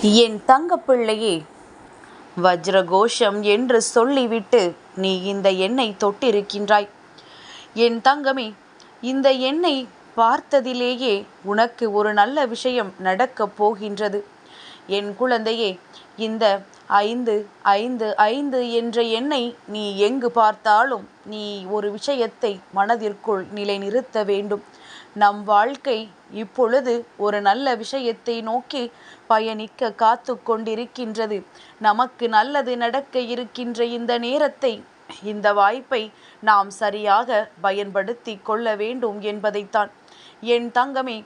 என் தங்கப்பிள்ளையே வஜ்ரகோஷம் என்று சொல்லிவிட்டு நீ இந்த எண்ணை தொட்டிருக்கின்றாய். என் தங்கமே இந்த எண்ணை பார்த்ததிலேயே உனக்கு ஒரு நல்ல விஷயம் நடக்கப் போகின்றது. என் குழந்தையே இந்த ஐந்து ஐந்து ஐந்து என்ற எண்ணை நீ எங்கு பார்த்தாலும் நீ ஒரு விஷயத்தை மனதிற்குள் நிலைநிறுத்த வேண்டும். நம் வாழ்க்கை இப்பொழுது ஒரு நல்ல விஷயத்தை நோக்கி பயணிக்க காத்து கொண்டிருக்கின்றது நமக்கு நல்லது நடக்க இருக்கின்ற இந்த நேரத்தை இந்த வாய்ப்பை நாம் சரியாக பயன்படுத்தி கொள்ள வேண்டும் என்பதைத்தான். என் தங்கமே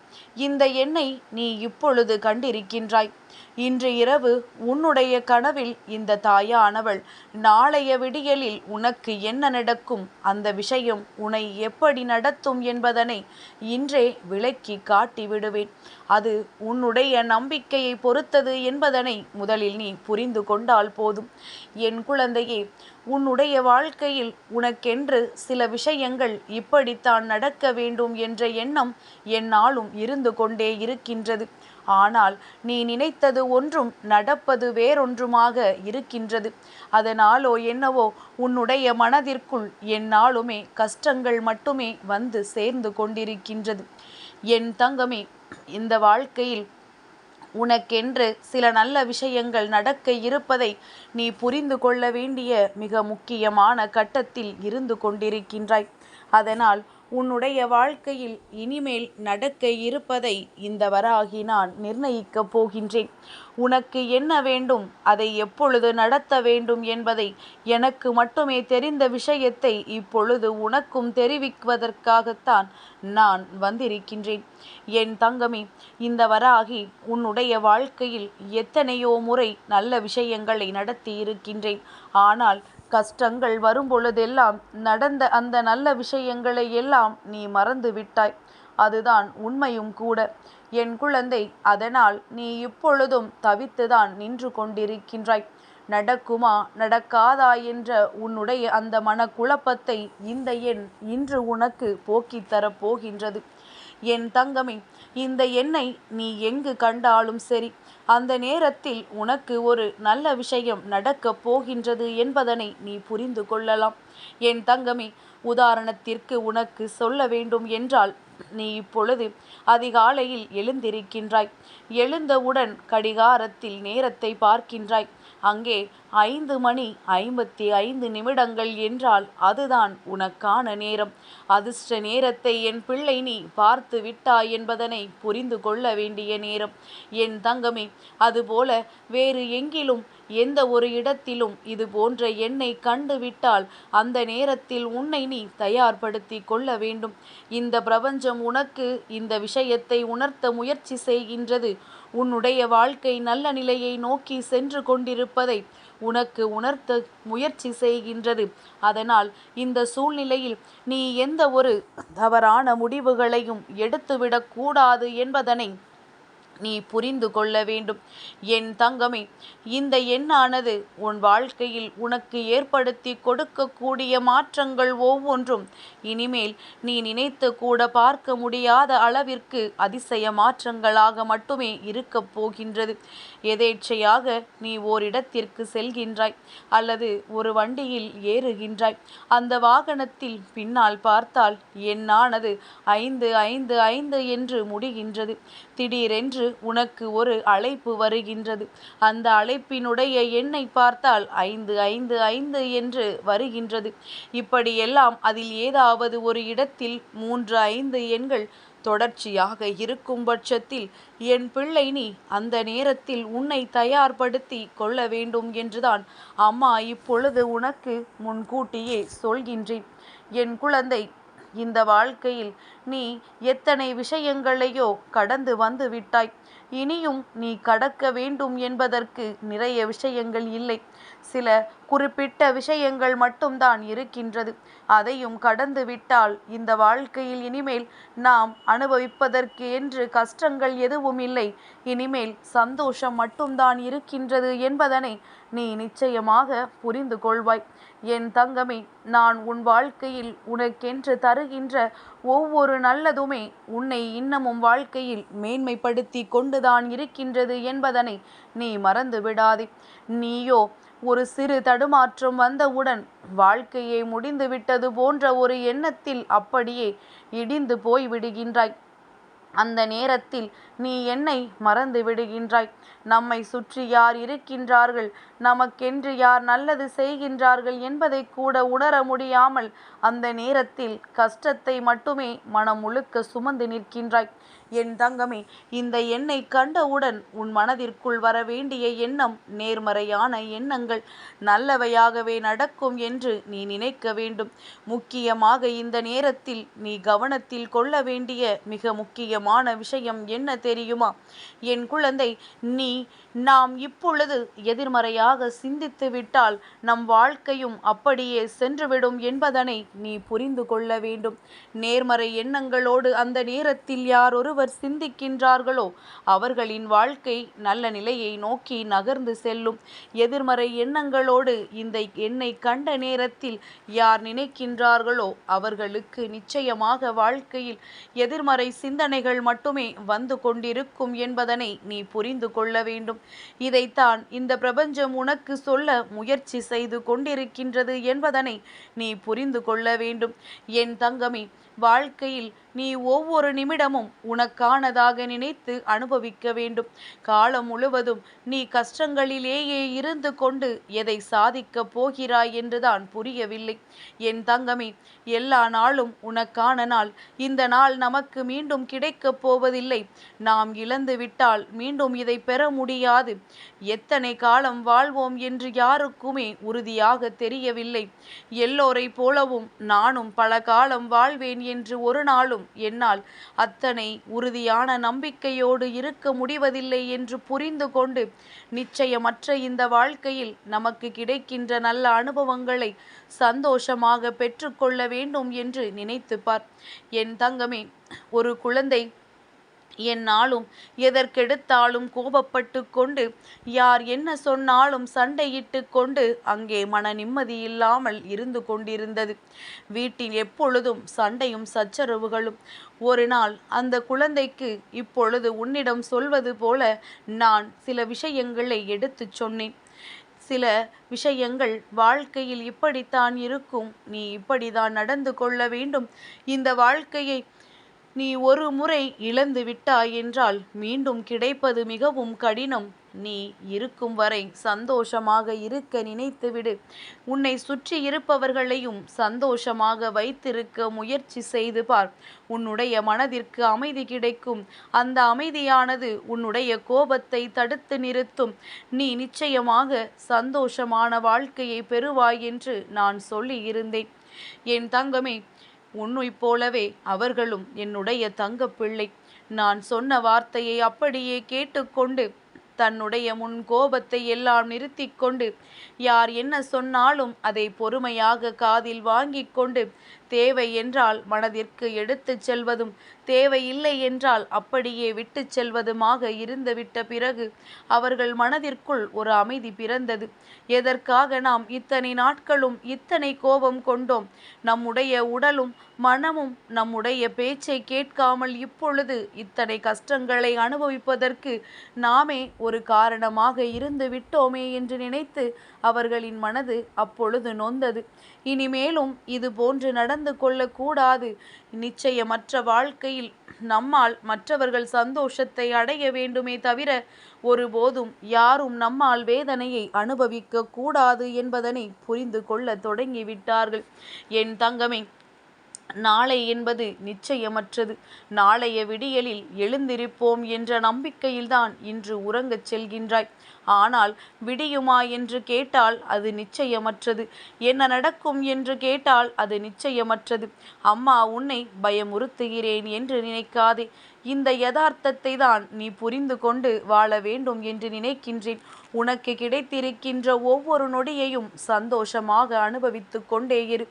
இந்த எண்ணை நீ இப்பொழுது கண்டிருக்கின்றாய். இன்று இரவு உன்னுடைய கனவில் இந்த தாயானவள் நாளைய விடியலில் உனக்கு என்ன நடக்கும்? அந்த விஷயம் உன்னை எப்படி நடத்தும் என்பதனை இன்றே விளக்கி காட்டி விடுவேன். அது உன்னுடைய நம்பிக்கையை பொறுத்தது என்பதனை முதலில் நீ புரிந்து கொண்டால் போதும். என் குழந்தையே உன்னுடைய வாழ்க்கையில் உனக்கென்று சில விஷயங்கள் இப்படித்தான் நடக்க வேண்டும் என்ற எண்ணம் என்னாலும் இருந்து கொண்டே இருக்கின்றது. ஆனால் நீ நினைத்தது ஒன்றும் நடப்பது வேறொன்றுமாக இருக்கின்றது. அதனாலோ என்னவோ உன்னுடைய மனதிற்குள் என்னாலுமே கஷ்டங்கள் மட்டுமே வந்து சேர்ந்து கொண்டிருக்கின்றது. என் தங்கமே இந்த வாழ்க்கையில் உனக்கென்று சில நல்ல விஷயங்கள் நடக்க இருப்பதை நீ புரிந்து கொள்ள வேண்டிய மிக முக்கியமான கட்டத்தில் இருந்து கொண்டிருக்கின்றாய். அதனால் உன்னுடைய வாழ்க்கையில் இனிமேல் நடக்க இருப்பதை இந்த வராகி நான் நிர்ணயிக்கப் போகின்றேன். உனக்கு என்ன வேண்டும்? அதை எப்பொழுது நடத்த வேண்டும் என்பதை எனக்கு மட்டுமே தெரிந்த விஷயத்தை இப்பொழுது உனக்கும் தெரிவிப்பதற்காகத்தான் நான் வந்திருக்கின்றேன். என் தங்கமே இந்த வராகி உன்னுடைய வாழ்க்கையில் எத்தனையோ முறை நல்ல விஷயங்களை நடத்தி இருக்கின்றேன். ஆனால் கஷ்டங்கள் வரும்பொழுதெல்லாம் நடந்த அந்த நல்ல விஷயங்களை எல்லாம் நீ மறந்து விட்டாய். அதுதான் உண்மையும் கூட. என் குழந்தை அதனால் நீ இப்பொழுதும் தவித்துதான் நின்று கொண்டிருக்கின்றாய். நடக்குமா நடக்காதா என்ற உன்னுடைய அந்த மனக்குழப்பத்தை இந்த எண் இன்று உனக்கு போக்கித் தரப் போகின்றது என் தங்கமே இந்த எண்ணை நீ எங்கு கண்டாலும் சரி. அந்த நேரத்தில் உனக்கு ஒரு நல்ல விஷயம் நடக்கப் போகின்றது என்பதனை நீ புரிந்து கொள்ளலாம். என் தங்கமே உதாரணத்திற்கு உனக்கு சொல்ல வேண்டும் என்றால் நீ இப்பொழுது அதிகாலையில் எழுந்திருக்கின்றாய். எழுந்தவுடன் கடிகாரத்தில் நேரத்தை பார்க்கின்றாய். அங்கே ஐந்து மணி ஐம்பத்தி ஐந்து நிமிடங்கள் என்றால் அதுதான் உனக்கான நேரம். அதிர்ஷ்ட நேரத்தை என் பிள்ளை நீ பார்த்து விட்டாய் என்பதனை புரிந்து கொள்ள வேண்டிய நேரம். என் தங்கமே அதுபோல வேறு எங்கிலும் எந்த ஒரு இடத்திலும் இது போன்ற எண்ணை கண்டுவிட்டால் அந்த நேரத்தில் உன்னை நீ தயார்படுத்தி கொள்ள வேண்டும். இந்த பிரபஞ்சம் உனக்கு இந்த விஷயத்தை உணர்த்த முயற்சி செய்கின்றது. உன்னுடைய வாழ்க்கை நல்ல நிலையை நோக்கி சென்று கொண்டிருப்பதை உனக்கு உணர்த்த முயற்சி செய்கின்றது. அதனால் இந்த சூழ்நிலையில் நீ எந்த ஒரு தவறான முடிவுகளையும் எடுத்துவிடக்கூடாது என்பதனை நீ புரிந்து கொள்ள வேண்டும். என் தங்கமே இந்த எண்ணானது உன் வாழ்க்கையில் உனக்கு ஏற்படுத்தி கொடுக்கக்கூடிய மாற்றங்கள் ஒவ்வொன்றும். இனிமேல் நீ நினைத்து கூட பார்க்க முடியாத அளவிற்கு அதிசய மாற்றங்களாக மட்டுமே இருக்கப் போகின்றது. எதேச்சையாக நீ ஓரிடத்திற்கு செல்கின்றாய் அல்லது ஒரு வண்டியில் ஏறுகின்றாய். அந்த வாகனத்தில் பின்னால் பார்த்தால் எண்ணானது ஐந்து ஐந்து ஐந்து என்று முடிகின்றது. திடீரென்று உனக்கு ஒரு அழைப்பு வருகின்றது. அந்த அழைப்பினுடைய எண்ணை பார்த்தால் ஐந்து ஐந்து ஐந்து என்று வருகின்றது. இப்படியெல்லாம் அதில் ஏதாவது ஒரு இடத்தில் மூன்று ஐந்து எண்கள் தொடர்ச்சியாக இருக்கும் பட்சத்தில் என் பிள்ளை நீ அந்த நேரத்தில் உன்னை தயார்படுத்தி கொள்ள வேண்டும் என்றுதான் அம்மா இப்பொழுது உனக்கு முன்கூட்டியே சொல்கின்றேன். என் குழந்தை இந்த வாழ்க்கையில் நீ எத்தனை விஷயங்களையோ கடந்து வந்து விட்டாய். இனியும் நீ கடக்க வேண்டும் என்பதற்கு நிறைய விஷயங்கள் இல்லை. சில குறிப்பிட்ட விஷயங்கள் மட்டும்தான் இருக்கின்றது. அதையும் கடந்து விட்டால் இந்த வாழ்க்கையில் இனிமேல் நாம் அனுபவிப்பதற்கு என்று கஷ்டங்கள் எதுவும் இல்லை. இனிமேல் சந்தோஷம் மட்டும்தான் இருக்கின்றது என்பதனை நீ நிச்சயமாக புரிந்து கொள்வாய். என் தங்கமே நான் உன் வாழ்க்கையில் உனக்கென்று தருகின்ற ஒவ்வொரு நல்லதுமே உன்னை இன்னமும் வாழ்க்கையில் மேன்மைப்படுத்தி கொண்டுதான் இருக்கின்றது என்பதனை நீ மறந்து விடாதே. நீயோ ஒரு சிறு தடுமாற்றம் வந்தவுடன் வாழ்க்கையே முடிந்துவிட்டது போன்ற ஒரு எண்ணத்தில் அப்படியே இடிந்து போய் விடுகின்றாய் அந்த நேரத்தில் நீ என்னை மறந்து விடுகின்றாய். நம்மை சுற்றி யார் இருக்கின்றார்கள்? நமக்கென்று யார் நல்லது செய்கின்றார்கள் என்பதை கூட உணர முடியாமல் அந்த நேரத்தில் கஷ்டத்தை மட்டுமே மனம் முழுக்க சுமந்து நிற்கின்றாய். என் தங்கமே இந்த எண்ணை கண்டவுடன் உன் மனதிற்குள் வர வேண்டிய எண்ணம் நேர்மறையான எண்ணங்கள் நல்லவையாகவே நடக்கும் என்று நீ நினைக்க வேண்டும். முக்கியமாக இந்த நேரத்தில் நீ கவனத்தில் கொள்ள வேண்டிய மிக முக்கியமான விஷயம் என்ன தெரியுமா? என் குழந்தை நீ நாம் இப்பொழுது எதிர்மறையாக சிந்தித்து விட்டால் நம் வாழ்க்கையும் அப்படியே சென்றுவிடும் என்பதனை நீ புரிந்து கொள்ள வேண்டும். நேர்மறை எண்ணங்களோடு அந்த நேரத்தில் யார் ஒருவர் சிந்திக்கின்றார்களோ அவர்களின் வாழ்க்கை நல்ல நிலையை நோக்கி நகர்ந்து செல்லும். எதிர்மறை எண்ணங்களோடு இந்த எண்ணை கண்ட நேரத்தில் யார் நினைக்கின்றார்களோ அவர்களுக்கு நிச்சயமாக வாழ்க்கையில் எதிர்மறை சிந்தனைகள் மட்டுமே வந்து கொண்டிருக்கும் என்பதனை நீ புரிந்து கொள்ள வேண்டும். இதைத்தான் இந்த பிரபஞ்சம் உனக்கு சொல்ல முயற்சி செய்து கொண்டிருக்கின்றது என்பதனை நீ புரிந்து கொள்ள வேண்டும். என் தங்கமே வாழ்க்கையில் நீ ஒவ்வொரு நிமிடமும் உனக்கானதாக நினைத்து அனுபவிக்க வேண்டும். காலம் முழுவதும் நீ கஷ்டங்களிலேயே இருந்து கொண்டு எதை சாதிக்கப் போகிறாய் என்றுதான் புரியவில்லை. என் தங்கமே எல்லா நாளும் உனக்கான நாள். இந்த நாள் நமக்கு மீண்டும் கிடைக்கப் போவதில்லை. நாம் இழந்து விட்டால் மீண்டும் இதை பெற முடியாது. எத்தனை காலம் வாழ்வோம் என்று யாருக்குமே உறுதியாக தெரியவில்லை. எல்லோரை போலவும் நானும் பல காலம் வாழ்வேன் என்று ஒரு நாளும் என்னால் அத்தனை உறுதியான நம்பிக்கையோடு இருக்க முடிவதில்லை என்று புரிந்து கொண்டு நிச்சயமற்ற இந்த வாழ்க்கையில் நமக்கு கிடைக்கின்ற நல்ல அனுபவங்களை சந்தோஷமாக பெற்றுக்கொள்ள வேண்டும் என்று நினைத்து பார் என் தங்கமே ஒரு குழந்தை என்னாலும் எதற்கெடுத்தாலும் கோபப்பட்டு கொண்டு யார் என்ன சொன்னாலும் சண்டையிட்டு கொண்டு அங்கே மன நிம்மதி இல்லாமல் இருந்து கொண்டிருந்தது. வீட்டில் எப்பொழுதும் சண்டையும் சச்சரவுகளும். ஒரு நாள் அந்த குழந்தைக்கு இப்பொழுது உன்னிடம் சொல்வது போல நான் சில விஷயங்களை எடுத்துச் சொன்னேன். சில விஷயங்கள் வாழ்க்கையில் இப்படித்தான் இருக்கும் நீ இப்படிதான் நடந்து கொள்ள வேண்டும். இந்த வாழ்க்கையை நீ ஒரு முறை இழந்து விட்டாய் என்றால் மீண்டும் கிடைப்பது மிகவும் கடினம். நீ இருக்கும் வரை சந்தோஷமாக இருக்க நினைத்துவிடு. உன்னை சுற்றி இருப்பவர்களையும் சந்தோஷமாக வைத்திருக்க முயற்சி செய்து பார். உன்னுடைய மனதிற்கு அமைதி கிடைக்கும். அந்த அமைதியானது உன்னுடைய கோபத்தை தடுத்து நிறுத்தும். நீ நிச்சயமாக சந்தோஷமான வாழ்க்கையை பெறுவாய் என்று நான் சொல்லி இருந்தேன் என் தங்கமே உன்னைப் போலவே அவர்களும் என்னுடைய தங்கப்பிள்ளை நான் சொன்ன வார்த்தையை அப்படியே கேட்டுக்கொண்டு தன்னுடைய முன் கோபத்தை எல்லாம் நிறுத்தி கொண்டு யார் என்ன சொன்னாலும் அதை பொறுமையாக காதில் வாங்கி கொண்டு தேவை என்றால் மனதிற்கு எடுத்துச் செல்வதும் தேவையில்லை என்றால் அப்படியே விட்டு செல்வதுமாக இருந்துவிட்ட பிறகு அவர்கள் மனதிற்குள் ஒரு அமைதி பிறந்தது. எதற்காக நாம் இத்தனை நாட்களும் இத்தனை கோபம் கொண்டோம்? நம்முடைய உடலும் மனமும் நம்முடைய பேச்சை கேட்காமல் இப்பொழுது இத்தனை கஷ்டங்களை அனுபவிப்பதற்கு நாமே ஒரு காரணமாக இருந்து விட்டோமே என்று நினைத்து அவர்களின் மனது அப்பொழுது நொந்தது. இனிமேலும் இது போன்று நடந்து கொள்ளக்கூடாது. நிச்சயமற்ற வாழ்க்கையில் நம்மால் மற்றவர்கள் சந்தோஷத்தை அடைய வேண்டுமே தவிர ஒருபோதும் யாரும் நம்மால் வேதனையை அனுபவிக்க கூடாது என்பதனை புரிந்து கொள்ள தொடங்கிவிட்டார்கள். என் தங்கமே நாளை என்பது நிச்சயமற்றது. நாளைய விடியலில் எழுந்திருப்போம் என்ற நம்பிக்கையில்தான் இன்று உறங்கச் செல்கின்றாய். ஆனால் விடியுமா என்று கேட்டால் அது நிச்சயமற்றது. என்ன நடக்கும் என்று கேட்டால் அது நிச்சயமற்றது. அம்மா உன்னை பயமுறுத்துகிறேன் என்று நினைக்காதே. இந்த யதார்த்தத்தை தான் நீ புரிந்து கொண்டு வாழ வேண்டும் என்று நினைக்கின்றேன். உனக்கு கிடைத்திருக்கின்ற ஒவ்வொரு நொடியையும் சந்தோஷமாக அனுபவித்துக் கொண்டே இரு.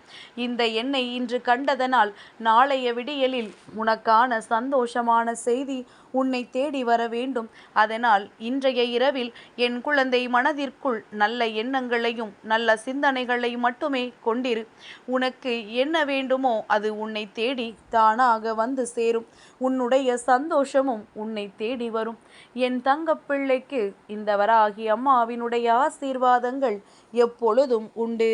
இந்த எண்ணை இன்று கண்டதனால் நாளைய விடியலில் உனக்கான சந்தோஷமான செய்தி உன்னை தேடி வர வேண்டும். அதனால் இன்றைய இரவில் என் குழந்தை மனதிற்குள் நல்ல எண்ணங்களையும் நல்ல சிந்தனைகளை மட்டுமே கொண்டிரு. உனக்கு என்ன வேண்டுமோ அது உன்னை தேடி தானாக வந்து சேரும். உன்னுடைய சந்தோஷமும் உன்னை தேடி வரும். என் தங்கப்பிள்ளைக்கு இந்த வராகி அம்மாவினுடைய ஆசீர்வாதங்கள் எப்பொழுதும் உண்டு.